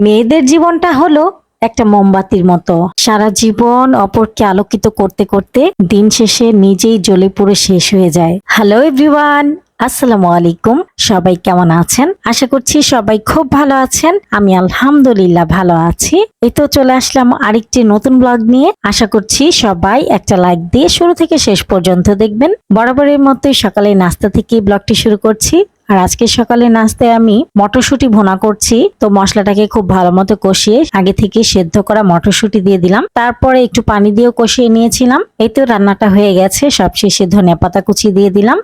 মেয়েদের জীবনটা হলো একটা মোমবাতির মতো। সারা জীবন অপরকে আলোকিত করতে করতে দিন শেষে নিজেই জ্বলে পুড়ে শেষ হয়ে যায়। হ্যালো এভরিওয়ান আসসালামু আলাইকুম। সবাই কেমন আছেন? আশা করছি সবাই খুব ভালো আছেন। আমি আলহামদুলিল্লাহ ভালো আছি। এই তো চলে আসলাম আরেকটি নতুন ব্লগ নিয়ে। আশা করছি সবাই একটা লাইক দিয়ে শুরু থেকে শেষ পর্যন্ত দেখবেন। বরাবরের মতোই সকালে নাস্তা থেকে ব্লগটি শুরু করছি। আর আজকে সকালে নাস্তায় আমি মটরশুঁটি ভুনা করছি। তো মশলাটাকে খুব ভালো মতো কষিয়ে আগে থেকে সেদ্ধ করা মটরশুঁটি দিয়ে দিলাম। তারপরে একটু পানি দিয়েও কষিয়ে নিয়েছিলাম। এই তো রান্নাটা হয়ে গেছে। সবশেষে ধনিয়া পাতা কুচি দিয়ে দিলাম।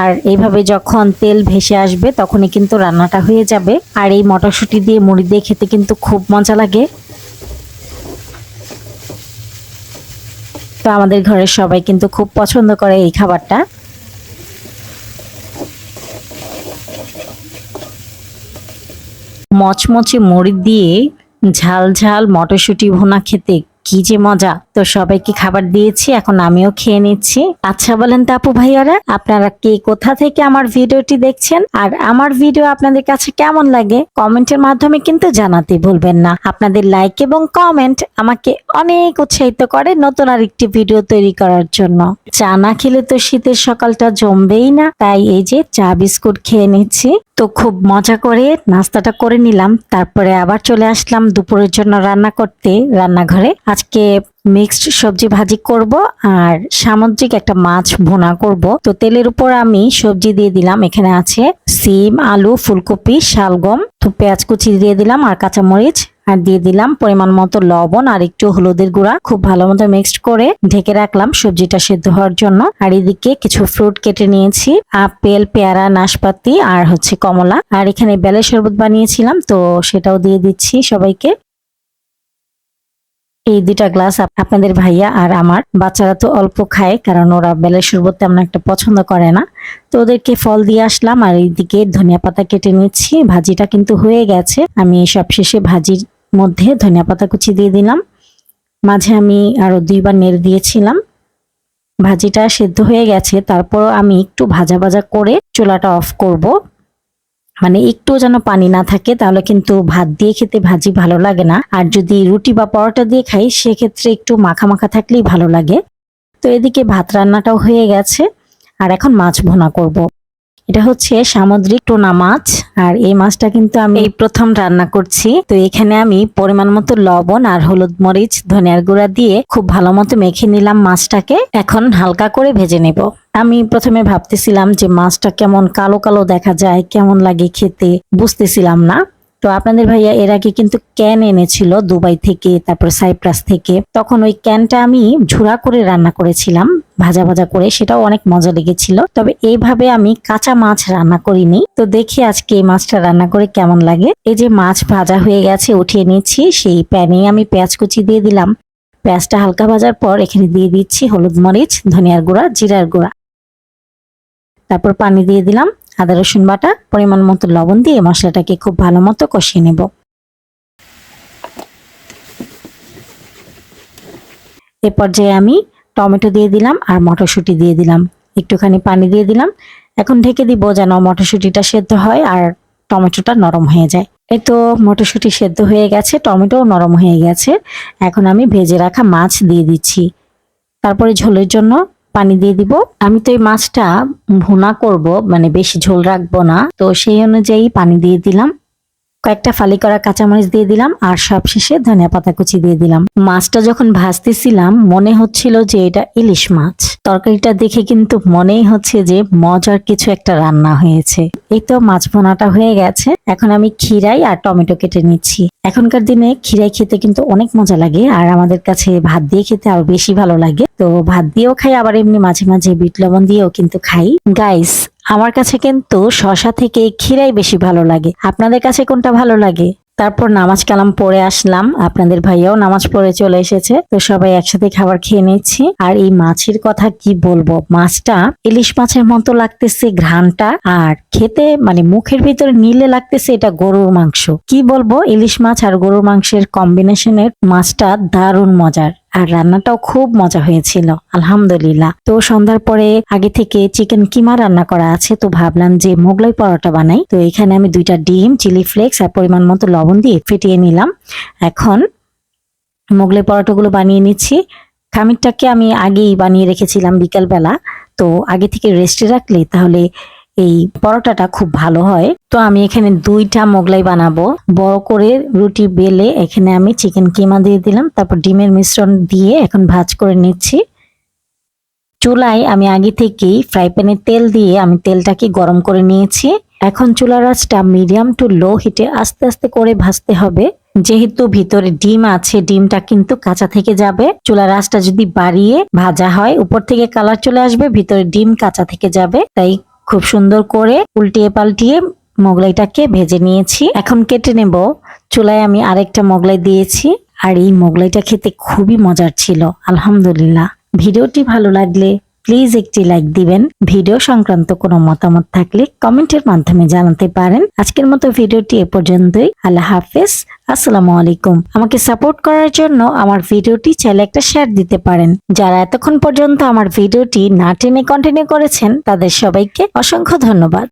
আর এইভাবে যখন তেল ভেসে আসবে, তখনই কিন্তু রান্নাটা হয়ে যাবে। আর এই মটরশুঁটি দিয়ে মুড়ি দিয়ে খেতে কিন্তু খুব মজা লাগে। তো আমাদের ঘরের সবাই কিন্তু খুব পছন্দ করে এই খাবারটা। মচমচে মুড়ি দিয়ে ঝাল ঝাল মটরশুঁটি ভুনা খেতে কি যে মজা। তো সবাইকে খাবার দিয়েছি, এখন আমিও খেয়ে নিচ্ছি। আচ্ছা বলেন তো আপু ভাইয়ারা, আপনারা কে কোথা থেকে আমার ভিডিওটি দেখছেন? আর আমার ভিডিও আপনাদের কাছে কেমন লাগে? কমেন্টের মাধ্যমে কিন্তু জানাতে ভুলবেন না। আপনাদের লাইক এবং কমেন্ট আমাকে অনেক উৎসাহিত করে নতুন আর একটি ভিডিও তৈরি করার জন্য। চা না খেলে তো শীতের সকালটা জমবেই না। তাই এই যে চা বিস্কুট খেয়ে নিচ্ছি। তো খুব মজা করে নাস্তাটা করে নিলাম। তারপরে আবার চলে আসলাম দুপুরের জন্য রান্না করতে রান্নাঘরে। আজকে মিক্সড সবজি ভাজি করব আর সামুদ্রিক একটা মাছ ভোনা করব। তো তেলের উপর আমি সবজি দিয়ে দিলাম। এখানে আছে সিম, আলু, ফুলকপি, শালগম। তো পেঁয়াজ কুচি দিয়ে দিলাম আর কাঁচামরিচ। আর দিয়ে দিলাম পরিমাণ মতো লবণ আর একটু হলুদের গুঁড়া। খুব ভালো মতো মিক্সড করে ঢেকে রাখলাম সবজিটা সেদ্ধ হওয়ার জন্য। আর এদিকে কিছু ফ্রুট কেটে নিয়েছি, আপেল, পেয়ারা, নাশপাতি আর হচ্ছে কমলা। আর এখানে বেলের শরবত বানিয়েছিলাম, তো সেটাও দিয়ে দিচ্ছি সবাইকে। এই দুটা গ্লাস আপনাদের ভাইয়া আর আমার। বাচ্চারা তো অল্প খায়, কারণ ওরা বেলের শরবত তেমন একটা পছন্দ করে না। তো ওদেরকে ফল দিয়ে আসলাম, আর এইদিকে ধনিয়া পাতা কেটে নিচ্ছি। ভাজিটা কিন্তু হয়ে গেছে। আমি সবশেষে ভাজির মধ্যে ধনিয়া পাতা কুচি দিয়ে দিলাম। মাঝে আমি আরও দুইবার নেড়ে দিয়েছিলাম। ভাজিটা সেদ্ধ হয়ে গেছে তারপর আমি একটু ভাজা ভাজা করে চুলাটা অফ করব। মানে একটু যেন পানি না থাকে, তাহলে কিন্তু ভাত দিয়ে খেতে ভাজি ভালো লাগে না। আর যদি রুটি বা পরোটা দিয়ে খাই, সেক্ষেত্রে একটু মাখা মাখা থাকলেই ভালো লাগে। তো এদিকে ভাত রান্নাটাও হয়ে গেছে, আর এখন মাছ ভুনা করব। এটা হচ্ছে সামুদ্রিক টোনা মাছ আর এই মাছটা কিন্তু আমি এই প্রথম রান্না করছি। তো এখানে আমি পরিমাণ মতো লবণ আর হলুদ মরিচ ধনিয়ার গুঁড়া দিয়ে খুব ভালো মতো মেখে নিলাম মাছটাকে। এখন হালকা করে ভেজে নেব। আমি প্রথমে ভাবতেছিলাম যে মাছটা কেমন কালো কালো দেখা যায় কেমন লাগে খেতে বুঝতেছিলাম না। তো আপনাদের ভাইয়া এর আগে কিন্তু ক্যান এনেছিল দুবাই থেকে, তারপর সাইপ্রাস থেকে। তখন ওই ক্যানটা আমি ঝুরা করে রান্না করেছিলাম, ভাজা ভাজা করে, সেটাও অনেক মজা লেগেছিল। তবে এইভাবে আমি কাঁচা মাছ রান্না করিনি। তো দেখি আজকে এই মাছটা রান্না করে কেমন লাগে। এই যে মাছ ভাজা হয়ে গেছে, উঠিয়ে নিচ্ছি, সেই প্যানে আমি পেঁয়াজ কুচি দিয়ে দিলাম। পেঁয়াজটা হালকা ভাজার পর এখানে দিয়ে দিচ্ছি হলুদ মরিচ, ধনিয়ার গুঁড়া, জিরার গুঁড়া। তারপর পানি দিয়ে দিলাম। আদা, রসুন বাটা, পরিমাণ মতো লবণ দিয়ে মশলাটাকে খুব ভালো মতো কষিয়ে নেব। এ পর্যায়ে আমি টমেটো দিয়ে দিলাম আর মটরশুঁটি দিয়ে দিলাম। একটুখানি পানি দিয়ে দিলাম। এখন ঢেকে দিব যেন মটরশুঁটিটা সেদ্ধ হয় আর টমেটোটা নরম হয়ে যায়। এই তো মটরশুঁটি সেদ্ধ হয়ে গেছে, টমেটোও নরম হয়ে গেছে। এখন আমি ভেজে রাখা মাছ দিয়ে দিচ্ছি। তারপরে ঝোলের জন্য পানি দিয়ে দিব। আমি তো এই মাছটা ভুনা করব মানে বেশি ঝোল রাখব না। তো সেই অনুযায়ী পানি দিয়ে দিলাম। কয়েকটা ফালি করা কাঁচামরিচ দিয়ে দিলাম আর সবশেষে ধনিয়া পাতা কুচি দিয়ে দিলাম। মাছটা যখন ভাজতেছিলাম, মনে হচ্ছিল যে এটা ইলিশ মাছ। তরকারিটা দেখে কিন্তু মনেই হচ্ছে যে মজার কিছু একটা রান্না হয়েছে। এই তো মাছ ভোনাটা হয়ে গেছে। এখন আমি খিরাই আর টমেটো কেটে নিচ্ছি। এখনকার দিনে খিরাই খেতে কিন্তু অনেক মজা লাগে আর আমাদের কাছে ভাত দিয়ে খেতে আরও বেশি ভালো লাগে। তো ভাত দিয়েও খাই, আবার এমনি মাঝে মাঝে বিট লবণ দিয়েও কিন্তু খাই। গাইস আমার কাছে কিন্তু শশা থেকে ক্ষীরাই বেশি ভালো লাগে। আপনাদের কাছে কোনটা ভালো লাগে? তারপর নামাজ কালাম পড়ে আসলাম। আপনাদের ভাইয়াও নামাজ পড়ে চলে এসেছে। তো সবাই একসাথে খাবার খেয়ে নিচ্ছি। আর এই মাছের কথা কি বলব? মাছটা ইলিশ মাছের মতো লাগতেছে ঘ্রাণটা। আর খেতে মানে মুখের ভিতরে নিলে লাগতেছে এটা গরুর মাংস। কি বলব? ইলিশ মাছ আর গরুর মাংসের কম্বিনেশনের মাছটা দারুণ মজার। আর রান্নাটাও খুব মজা হয়েছিল, আলহামদুলিল্লাহ। তো সন্ধ্যার পরে আগে থেকে চিকেন কিমা রান্না করা আছে, তো ভাবলাম যে মোগলাই পরোটা বানাই। তো এখানে আমি দুইটা ডিম চিলি ফ্লেক্স আর পরিমাণ মতো লবণ দিয়ে ফেটিয়ে নিলাম। এখন মোগলাই পরোটাগুলো বানিয়ে নিচ্ছি। খামিরটাকে আমি আগেই বানিয়ে রেখেছিলাম বিকালবেলা। তো আগে থেকে রেস্টে রাখলে তাহলে এই পরোটাটা খুব ভালো হয়। তো আমি এখানে দুইটা মোগলাই বানাবো। বড় করে রুটি বেলে এখানে আমি চিকেন কিমা দিয়ে দিলাম। তারপর ডিমের মিশ্রণ দিয়ে এখন ভাজ করে নিচ্ছি। চুলায় আমি আগে থেকেই ফ্রাই প্যানে তেল দিয়ে আমি তেলটাকে গরম করে নিয়েছি। এখন চুলার আঁচটা মিডিয়াম টু লো হিটে আস্তে আস্তে করে ভাজতে হবে। যেহেতু ভিতরে ডিম আছে, ডিমটা কিন্তু কাঁচা থেকে যাবে। চুলার আঁচটা যদি বাড়িয়ে ভাজা হয়, উপর থেকে কালার চলে আসবে, ভিতরে ডিম কাঁচা থেকে যাবে। তাই খুব সুন্দর করে উল্টিয়ে পাল্টিয়ে মোগলাইটাকে ভেজে নিয়েছি। এখন কেটে নেব। চুলায় আমি আরেকটা মোগলাই দিয়েছি আর এই মোগলাইটা খেতে খুবই মজার ছিল, আলহামদুলিল্লাহ। ভিডিওটি ভালো লাগলে প্লিজ একটি লাইক দিবেন। ভিডিও সংক্রান্ত কোনো মতামত থাকলে কমেন্টের মাধ্যমে জানাতে পারেন। আজকের মতো ভিডিওটি এ পর্যন্তই। আল্লাহ হাফেজ। আসসালামু আলাইকুম। আমাকে সাপোর্ট করার জন্য আমার ভিডিওটি চাইলে একটা শেয়ার দিতে পারেন। যারা এতক্ষণ পর্যন্ত আমার ভিডিওটি না টেনে কন্টিনিউ করেছেন, তাদের সবাইকে অসংখ্য ধন্যবাদ।